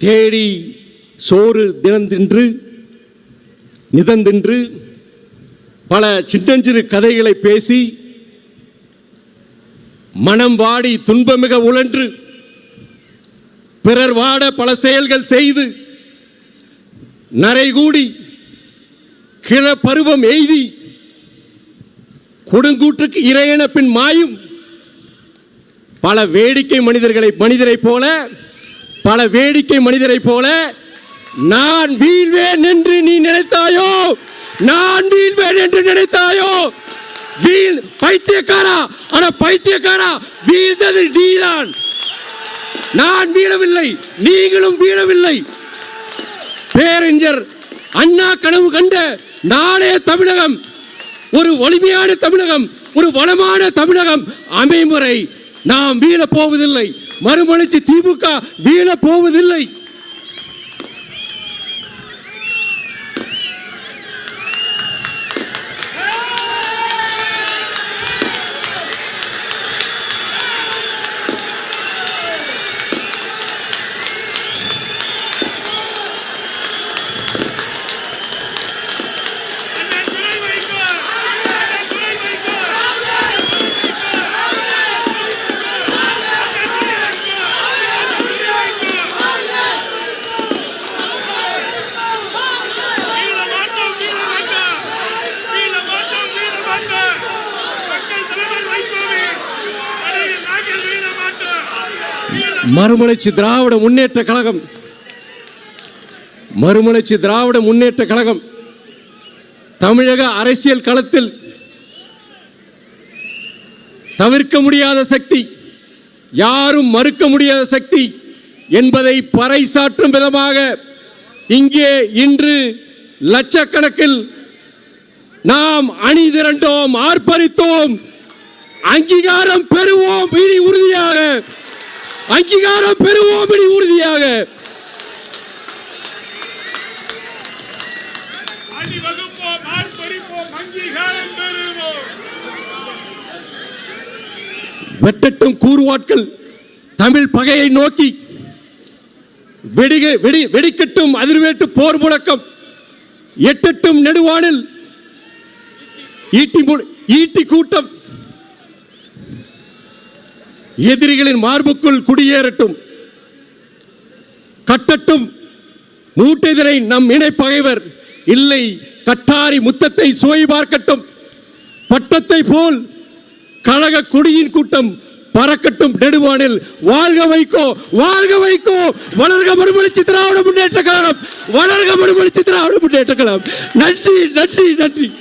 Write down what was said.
தேடி சோறு தினந்தின்று நிதந்தின்று பல சின்னஞ்சிறு கதைகளை பேசி மனம் வாடி துன்பமிக உழன்று பிறர் வாட பல செயல்கள் செய்து நரைகூடி கிள பருவம் எய்தி கொடுங்கூற்றுக்கு இறையன பின் மாயும் பல வேடிக்கை மனிதர்களை மனிதரைப் போல பல வேடிக்கை மனிதரைப் போல நான் வீழ்வேன் என்று நீ நினைத்தாயோ? நான் வீழ்வேன் என்று நினைத்தாயோ? வீழ் பைத்தியக்காரா? ஆனா பைத்தியக்காரா வீழ்ந்தது நீதான். நான் வீழவில்லை நீங்களும் வீழவில்லை. பேரறிஞர் அண்ணா கனவு கண்ட நாளைய தமிழகம். ஒரு வலிமையான தமிழகம் ஒரு வளமான தமிழகம் அமைமுறை நாம் வீழப் போவதில்லை மறுமலர்ச்சி திமுக வீழப் போவதில்லை மறுமலர்ச்சி திராவிட முன்னேற்ற கழகம். மறுமலர்ச்சி திராவிட முன்னேற்ற கழகம். தமிழக அரசியல் களத்தில் தவிர்க்க முடியாத சக்தி யாரும் மறுக்க முடியாத சக்தி என்பதை பறைசாற்றும் விதமாக இங்கே இன்று லட்சக்கணக்கில் நாம் அணி திரண்டோம் ஆர்ப்பரித்தோம் அங்கீகாரம் பெறுவோம். இனி உறுதியாக அங்கீகாரம் பெறுவோம். உறுதியாக வெட்டட்டும் கூறுவாட்கள் தமிழ் பகையை நோக்கி வெடிக வெடி வெடிக்கட்டும் அதிர்வேட்டு போர் முழக்கம். எட்டட்டும் நெடுவானில் ஈட்டி ஈட்டி கூட்டம். எதிரிகளின் மார்புக்குள் குடியேறட்டும். கட்டட்டும். மூட்டெதிரை நம் இணை பகைவர். இல்லை கட்டாரி முத்தத்தை சுவை பார்க்கட்டும். பட்டத்தை போல் கழக கொடியின் கூட்டம் பறக்கட்டும். நெடுவானில் வாழ்க வைக்கோ வாழ்க வைக்கோ வளர்க மறுமலர்ச்சி திராவிட முன்னேற்ற கழகம். வளர்க மறுமலர்ச்சி திராவிட முன்னேற்ற கழகம். நன்றி நன்றி நன்றி.